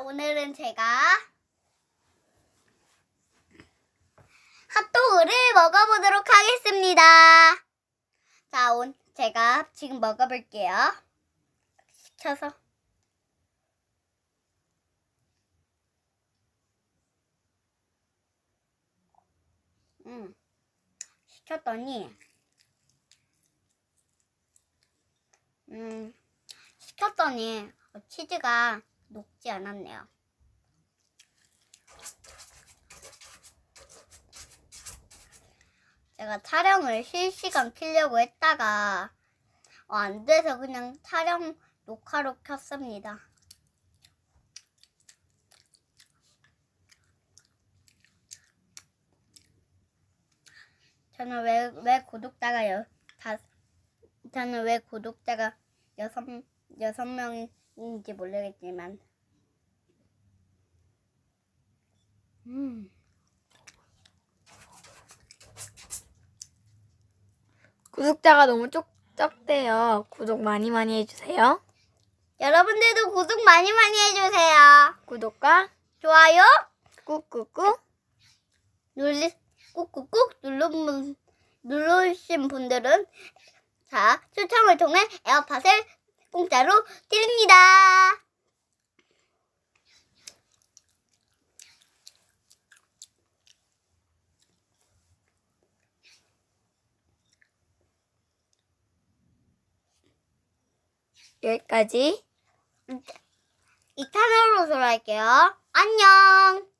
오늘은 제가 핫도그를 먹어보도록 하겠습니다. 자, 온 제가 지금 먹어볼게요. 시켜서. 음, 시켰더니, 음, 시켰더니 어, 치즈가 녹지 않았네요. 제가 촬영을 실시간 키려고 했다가 어, 안 돼서 그냥 촬영 녹화로 켰습니다. 저는 왜, 왜 구독자가 여, 다, 저는 왜 구독자가 여섯, 여섯 명 인지 모르겠지만, 음, 구독자가 너무 쪽, 적대요. 구독 많이 많이 해주세요. 여러분들도 구독 많이 많이 해주세요. 구독과 좋아요 꾹꾹꾹 눌리, 꾹꾹꾹 눌러, 누르신 분들은 자 추첨을 통해 에어팟을 공짜로 드립니다. 여기까지. 이 채널로 돌아올게요. 안녕.